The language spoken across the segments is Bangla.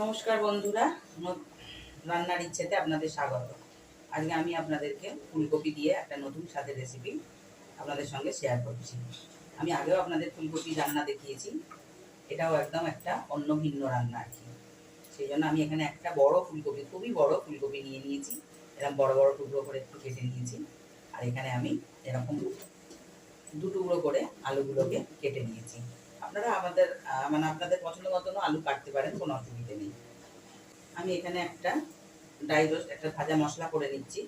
নমস্কার বন্ধুরা রান্নার ইচ্ছেতে আপনাদের স্বাগত। আজকে আমি আপনাদেরকে ফুলকপি দিয়ে একটা নতুন স্বাদের রেসিপি আপনাদের সঙ্গে শেয়ার করছি। আমি আগেও আপনাদের ফুলকপি রান্না দেখিয়েছি, এটাও একদম একটা অন্য ভিন্ন রান্না আর কি। সেই জন্য আমি এখানে একটা বড় ফুলকপি, খুবই বড় ফুলকপি নিয়ে নিয়েছি। এরকম বড় বড় টুকরো করে একটু কেটে নিয়েছি। আর এখানে আমি এরকম দু টুকরো করে আলুগুলোকে কেটে নিয়েছি। আপনারা আমাদের মানে আপনাদের পছন্দ মতনও আলু কাটতে পারেন, কোনো অসুবিধে নেই। আমি এখানে একটা ড্রাই রোস্ট একটা ভাজা মশলা করে নিচ্ছি।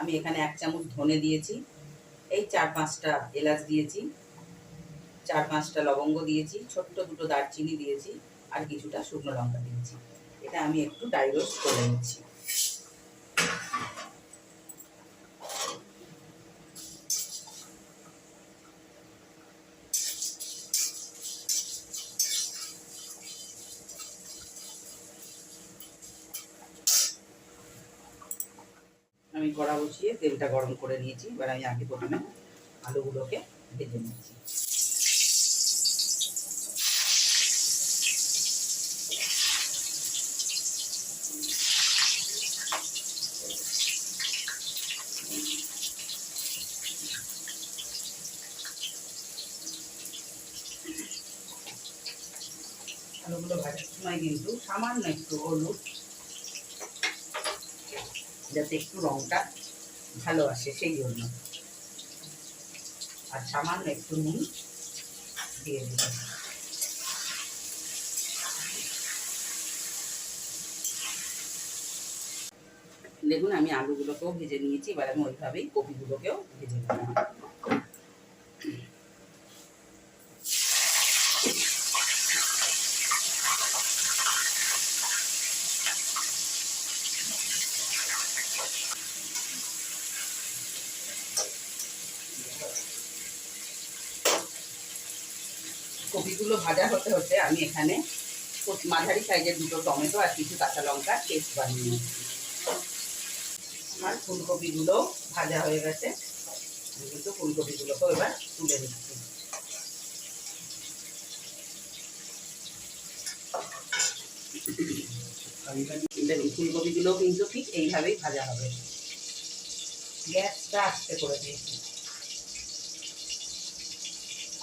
আমি এখানে এক চামচ ধনে দিয়েছি, এই চার পাঁচটা এলাচ দিয়েছি, চার পাঁচটা লবঙ্গ দিয়েছি, ছোট্ট দুটো দারচিনি দিয়েছি, আর কিছুটা শুকনো লঙ্কা দিয়েছি। এটা আমি একটু ড্রাই রোস্ট করে নিচ্ছি। কড়া বসিয়ে তেলটা গরম করে নিয়েছি। এবার আমি আগে প্রথমে আলুগুলোকে ভেজে নিচ্ছি। আলুগুলো ভাজার সময় কিন্তু সামান্য একটু হলুদ যাতে একটু রংটা ভালো আসে, সেই জন্য। আর সামান্য একটু নুন দিয়ে দেব দেখুন, আমি আলুগুলোকেও ভেজে নিয়েছি, এবার আমি ওইভাবেই কপিগুলোকেও ভেজে নিলাম কপিগুলো ভাজা হতে হতে আমি এখানে মাঝারি সাইজের দুটো টমেটো আর কিছু কাঁচা লঙ্কা পেস্ট বানিয়ে আমার ফুলকপিগুলো ভাজা হয়ে গেছে। আমি কিন্তু ফুলকপিগুলোকেও এবার তুলে নিচ্ছি। দেখুন ফুলকপিগুলো কিন্তু ঠিক এইভাবেই ভাজা হবে। গ্যাসটা আস্তে করে দিয়েছি।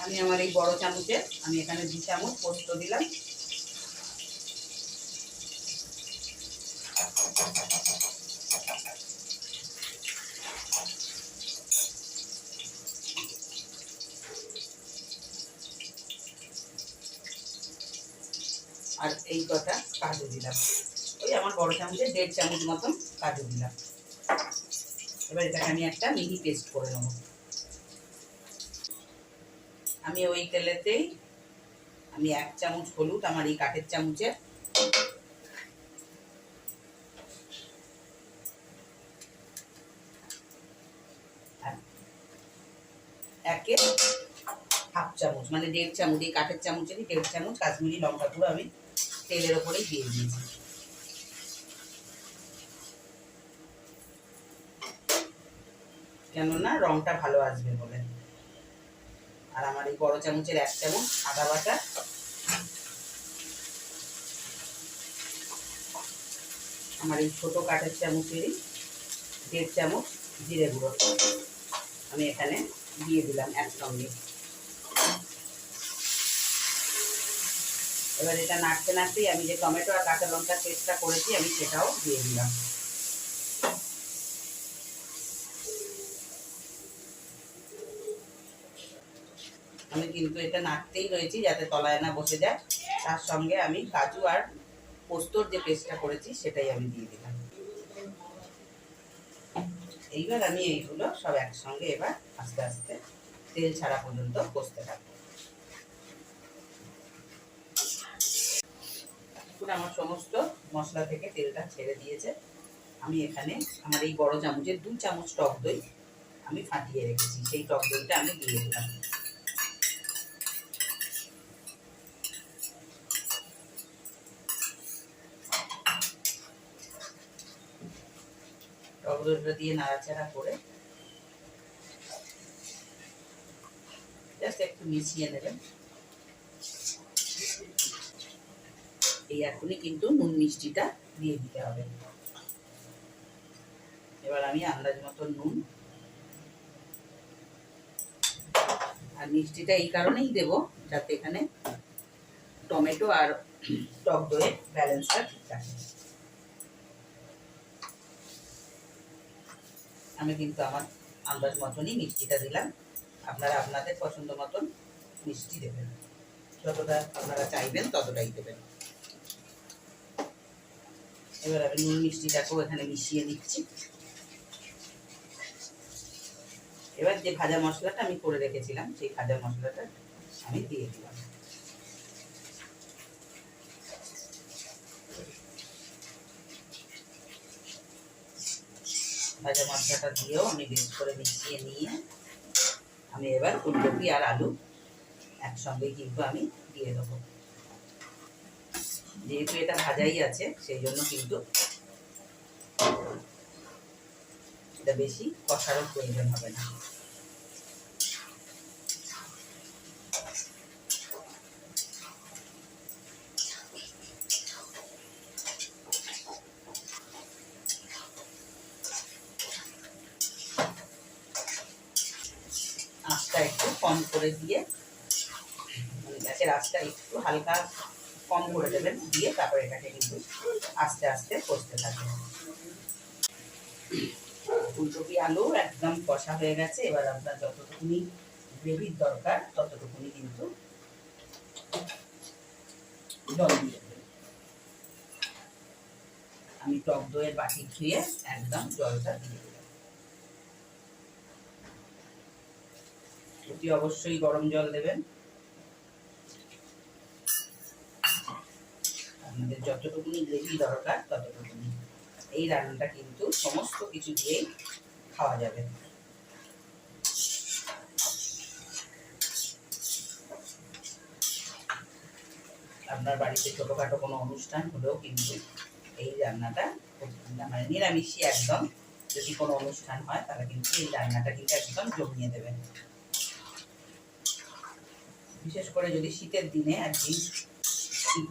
আমি আমার এই বড় চামচে, আমি এখানে দু চামচ পোস্ত দিলাম। আর এই কটা কাজু দিলাম। ওই আমার বড় চামচে দেড় চামচ মতন কাজু দিলাম। এবার এটাকে আমি একটা মিহি পেস্ট করে নেব। আমি ওই তেলেতেই আমি এক চামচ হলুদ, আমার এই কাঠের চামচে। একে হাফ চামচ মানে দেড় চামচ, এই কাঠের চামচেরই দেড় চামচ কাশ্মীরি লঙ্কা গুঁড়ো আমি তেলের ওপরেই দিয়ে দিয়েছি। কেননা রংটা ভালো আসবে বলে। আর আমার এই বড় চামচের এক চামচ আদা বাটা। আমার এই ছোট কাঠের চামচেরই দেড় চামচ জিরে গুঁড়ো। আমি এখানে দিয়ে দিলাম একসঙ্গে। এবার এটা নাড়তে নাড়তেই আমি যে টমেটো আর কাঁচা লঙ্কার পেস্টটা করেছি, আমি সেটাও দিয়ে দিলাম। আমি কিন্তু এটা নাড়তেই রয়েছি যাতে তলায় না বসে যায়। তার সঙ্গে আমি কাজু আর পোস্তর যে পেস্টটা করেছি, সেটাই আমি দিয়ে দিলাম। এইবার আমি এইগুলো সব একসঙ্গে এবার আস্তে আস্তে তেল ছাড়া পর্যন্ত কষতে থাকব। আমার সমস্ত মশলা থেকে তেলটা ছেড়ে দিয়েছে। আমি এখানে আমার এই বড় চামচের দু চামচ টক দই আমি ফাটিয়ে রেখেছি। সেই টক দইটা আমি দিয়ে দিলাম। দইটা দিয়ে নাড়াচাড়া করে আস্তে একটু মিশিয়ে নেবেন। এই এখনই কিন্তু নুন মিষ্টিটা দিয়ে দিতে হবে। এবার আমি আন্দাজ মতো নুন আর মিষ্টিটা এই কারণেই দেব যাতে এখানে টমেটো আর টক দইয়ের ব্যালেন্সটা ঠিক থাকে। আমি কিন্তু আমার আন্দাজ মতনই মিষ্টিটা দিলাম। আপনারা আপনাদের পছন্দ মতন মিষ্টি দেবেন। যতটা আপনারা চাইবেন ততটাই দেবেন। এবার আমি নুন মিষ্টিটাকেও এখানে মিশিয়ে দিচ্ছি এবার যে ভাজা মশলাটা আমি করে রেখেছিলাম, সেই ভাজা মশলাটা আমি দিয়ে দিলাম। ভাজা মশলাটা দিয়েও আমি বেশ করে মিশিয়ে নিয়ে আমি এবার ফুলকপি আর আলু একসঙ্গে কিন্তু আমি দিয়ে দেবো। যেহেতু এটা ভাজাই আছে, সেই জন্য কিন্তু এটা বেশি কষারও প্রয়োজন হবে না আঁচটা একটু কম করে দিয়ে মানে গ্যাসের আঁচটা একটু হালকা কম করে দেবেন, দিয়ে তারপরে এটাকে কিন্তু আস্তে আস্তে কষতে থাকবেন। ফুলকপি আলু একদম কষা হয়ে গেছে, এবার আপনার যতটুকুনি গ্রেভির দরকার, ততটুকুনি কিন্তু জল দিয়ে আমি টক দইয়ের বাটি ধুয়ে একদম জলটা দিয়ে অতি অবশ্যই গরম জল দেবেন। আপনাদের যতটুকুনি গ্রেভি দরকার, ততটুকুনি। এই রান্নাটা কিন্তু সমস্ত কিছু দিয়েই খাওয়া যাবে। আপনার বাড়িতে ছোটোখাটো কোনো অনুষ্ঠান হলেও কিন্তু এই রান্নাটা মানে নিরামিষই একদম। যদি কোনো অনুষ্ঠান হয়, তাহলে কিন্তু এই রান্নাটা কিন্তু একদম জমিয়ে দেবেন। বিশেষ করে যদি শীতের দিনে একদিন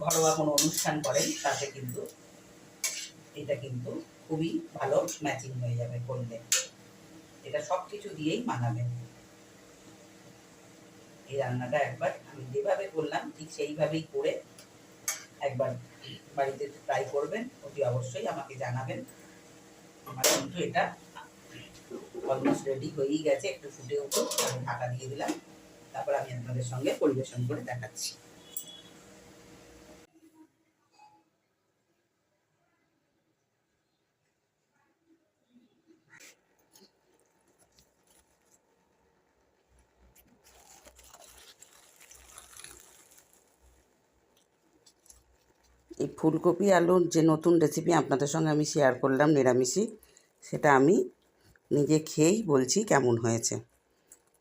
ঘরোয়া কোনো অনুষ্ঠান করেন, তাতে কিন্তু এটা কিন্তু খুবই ভালো ম্যাচিং হয়ে যাবে করলে। এটা সব কিছু দিয়েই মানাবে এই রান্নাটা একবার আমি যেভাবে করলাম, ঠিক সেইভাবেই করে একবার বাড়িতে ট্রাই করবেন, অতি অবশ্যই আমাকে জানাবেন। আমার কিন্তু এটা অলমোস্ট রেডি হয়েই গেছে, একটু ফুটে উঠুক, আমি ঢাকা দিয়ে দিলাম। তারপর আমি আপনাদের সঙ্গে পরিবেশন করে দেখাচ্ছি। এই ফুলকপি আলুর যে নতুন রেসিপি আপনাদের সঙ্গে আমি শেয়ার করলাম নিরামিষই, সেটা আমি নিজে খেয়েই বলছি কেমন হয়েছে।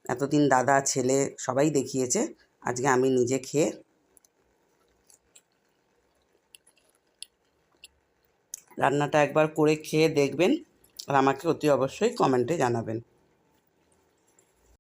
এতদিন দাদা, ছেলে সবাই দেখিয়েছে, আজকে আমি নিজে খেয়ে রান্নাটা একবার করে খেয়ে দেখবেন আর আমাকে অতি অবশ্যই কমেন্টে জানাবেন।